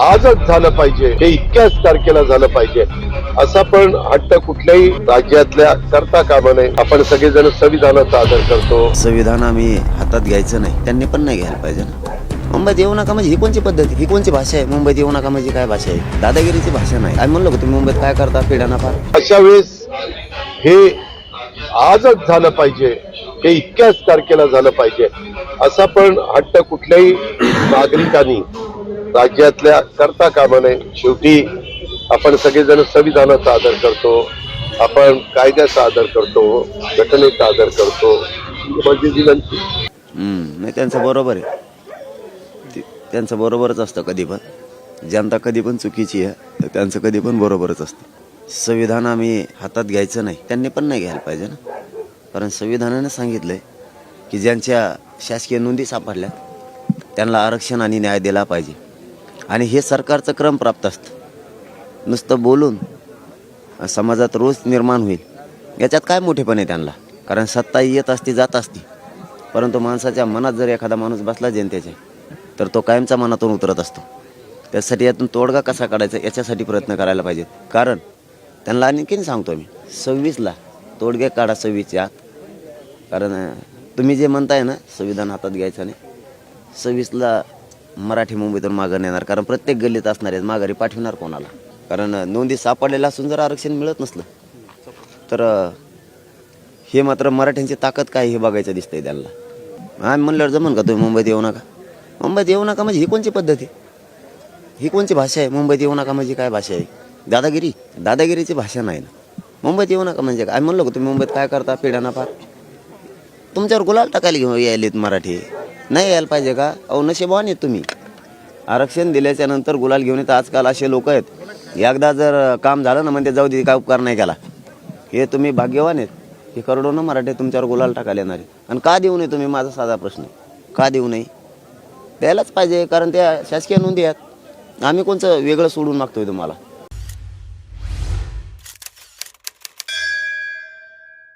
आजच झालं पाहिजे. हे इतक्याच तारखेला झालं पाहिजे. असा पण हट्ट कुठल्याही राज्यातल्या करता कामा नये. आपण सगळेजण संविधानाचा आदर करतो. संविधान आम्ही हातात घ्यायचं नाही. त्यांनी पण नाही घ्यायला पाहिजे ना. मुंबईत येऊ नका म्हणजे ही कोणची पद्धत? ही कोणची भाषा आहे? मुंबईत येऊ नका म्हणजे काय भाषा आहे? दादागिरीची भाषा नाही. आम्ही म्हणलो का तुम्ही मुंबईत काय करता? पिढ्याना फार अशा वेळेस हे आजच झालं पाहिजे. हे इतक्याच तारखेला झालं पाहिजे. असा पण हट्ट कुठल्याही नागरिकांनी राज्यातल्या करता कामा नये शेवटी आपण सगळेजण संविधानाचा आदर करतो आपण कायद्याचा आदर करतो घटनेचा आदर करतो म्हणजे माझी विनंती हम्म, नाही त्यांचं बरोबर आहे. त्यांचं बरोबरच असतं कधी पण. जनता कधी पण चुकीची आहे तर त्यांचं कधी पण बरोबरच असतं. संविधान आम्ही हातात घ्यायचं नाही त्यांनी पण नाही घ्यायला पाहिजे ना. कारण संविधानाने सांगितलंय की ज्यांच्या शासकीय नोंदी सापडल्या त्यांना आरक्षण आणि न्याय दिला पाहिजे. आणि हे सरकारचं क्रम प्राप्त असतं. नुसतं बोलून समाजात रोज निर्माण होईल. याच्यात काय मोठेपण आहे त्यांना? कारण सत्ता येत असती जात असती. परंतु माणसाच्या मनात जर एखादा माणूस बसला जनतेच्या तर तो कायमचा मनातून उतरत असतो. त्यासाठी यातून तोडगा कसा काढायचा याच्यासाठी प्रयत्न करायला पाहिजेत. कारण त्यांना आणखीन सांगतो मी सव्वीसला तोडगे काढा सव्वीसच्या आत. कारण तुम्ही जे म्हणताय ना संविधान हातात घ्यायचं नाही. सव्वीसला मराठी मुंबईतून मागं येणार कारण प्रत्येक गल्लीत असणार आहेत. माघारी पाठवणार कोणाला? कारण नोंदी सापडलेल्या असून जर आरक्षण मिळत नसलं तर हे मात्र मराठ्यांची ताकद काय हे बघायचं दिसतंय त्यांना. आम्ही म्हणल्यावर जमन का तुम्ही मुंबईत येऊ नका? मुंबईत येऊ नका म्हणजे ही कोणची पद्धत आहे? ही कोणची भाषा आहे? मुंबईत येऊ नका म्हणजे काय भाषा आहे? दादागिरी? दादागिरीची भाषा नाही ना. मुंबईत येऊ नका म्हणजे काय? आम्ही म्हणलो का तुम्ही मुंबईत काय करता? पिढ्याना फार तुमच्यावर गुलाल टाकायला घेऊन यायलेत मराठी. नाही यायला पाहिजे का? अहो नशेबान आहेत तुम्ही. आरक्षण दिल्याच्या नंतर गुलाल घेऊन येतं आजकाल असे लोक आहेत. एकदा जर काम झालं ना म्हणजे जाऊ दे काय उपकार नाही केला. हे तुम्ही भाग्यवान आहेत. हे करोडोनं मराठी तुमच्यावर गुलाल टाकायला येणार आहे आणि का देऊ नये तुम्ही? माझा साधा प्रश्न का देऊ नये? द्यायलाच पाहिजे कारण त्या शासकीय नोंदी आहेत. आम्ही कोणचं वेगळं सोडून मागतोय तुम्हाला?